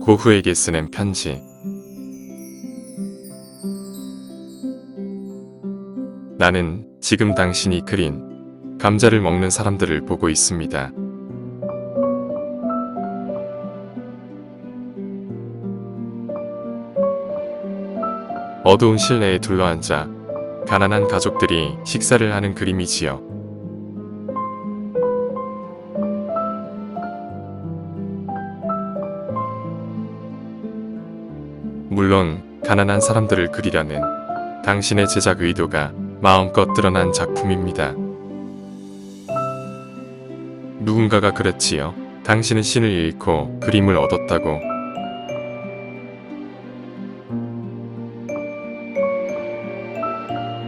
고후에게 쓰는 편지. 나는 지금 당신이 그린 감자를 먹는 사람들을 보고 있습니다. 어두운 실내에 둘러앉아 가난한 가족들이 식사를 하는 그림이지요. 물론 가난한 사람들을 그리려는 당신의 제작 의도가 마음껏 드러난 작품입니다. 누군가가 그랬지요. 당신은 신을 잃고 그림을 얻었다고.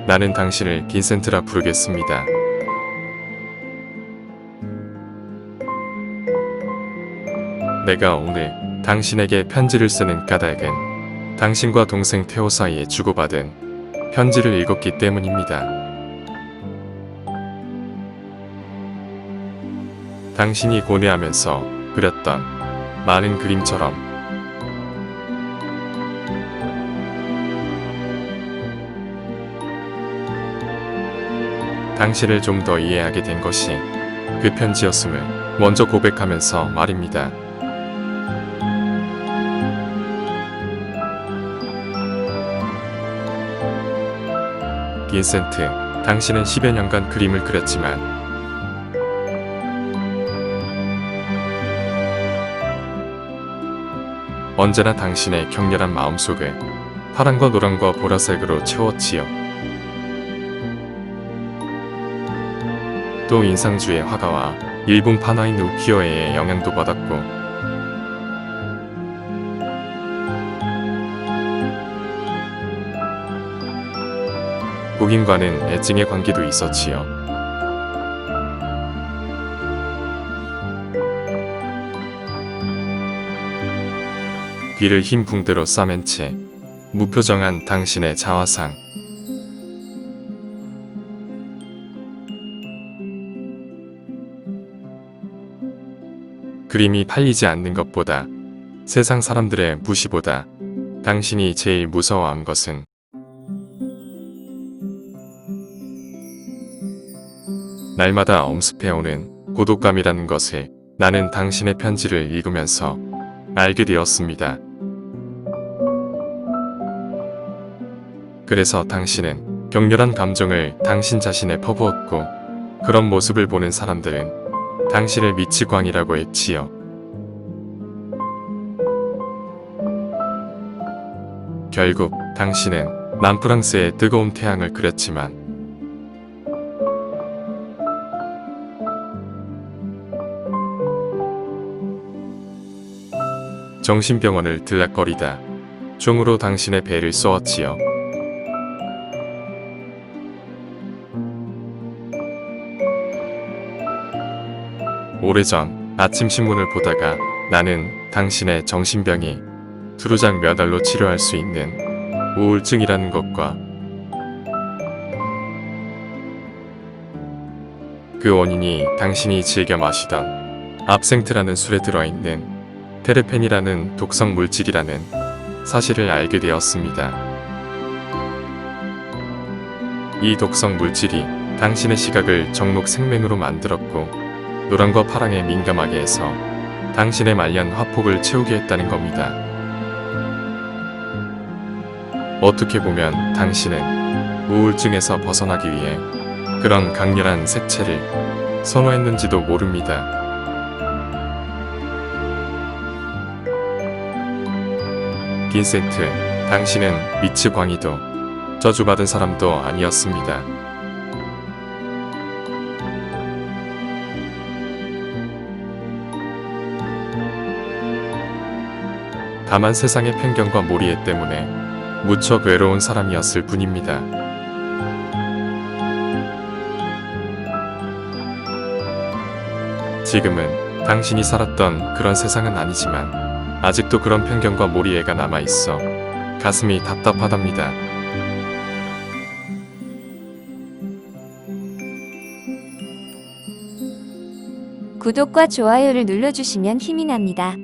나는 당신을 빈센트라 부르겠습니다. 내가 오늘 당신에게 편지를 쓰는 까닭은 당신과 동생 테오 사이에 주고받은 편지를 읽었기 때문입니다. 당신이 고뇌하면서 그렸던 많은 그림처럼 당신을 좀 더 이해하게 된 것이 그 편지였음을 먼저 고백하면서 말입니다. 빈센트, 당신은 10여 년간 그림을 그렸지만 언제나 당신의 격렬한 마음속을 파란과 노란과 보라색으로 채웠지요. 또 인상주의 화가와 일본 파나인 우키요에의 영향도 받았고 국인과는 애증의 관계도 있었지요. 귀를 흰 붕대로 싸맨 채 무표정한 당신의 자화상 그림이 팔리지 않는 것보다 세상 사람들의 무시보다 당신이 제일 무서워한 것은 날마다 엄습해오는 고독감이라는 것을 나는 당신의 편지를 읽으면서 알게 되었습니다. 그래서 당신은 격렬한 감정을 당신 자신에 퍼부었고 그런 모습을 보는 사람들은 당신을 미치광이라고 했지요. 결국 당신은 남프랑스의 뜨거운 태양을 그렸지만 정신병원을 들락거리다 종으로 당신의 배를 쏘았지요. 오래전 아침 신문을 보다가 나는 당신의 정신병이 두루장 몇 알로 치료할 수 있는 우울증이라는 것과 그 원인이 당신이 즐겨 마시던 압생트라는 술에 들어있는 테르펜이라는 독성 물질이라는 사실을 알게 되었습니다. 이 독성 물질이 당신의 시각을 정록 생맹으로 만들었고 노란과 파랑에 민감하게 해서 당신의 말년 화폭을 채우게 했다는 겁니다. 어떻게 보면 당신은 우울증에서 벗어나기 위해 그런 강렬한 색채를 선호했는지도 모릅니다. 빈센트, 당신은 미츠 광이도 저주받은 사람도 아니었습니다. 다만 세상의 편견과 모리에 때문에 무척 외로운 사람이었을 뿐입니다. 지금은 당신이 살았던 그런 세상은 아니지만 아직도 그런 편견과 모리애가 남아있어 가슴이 답답하답니다. 구독과 좋아요를 눌러주시면 힘이 납니다.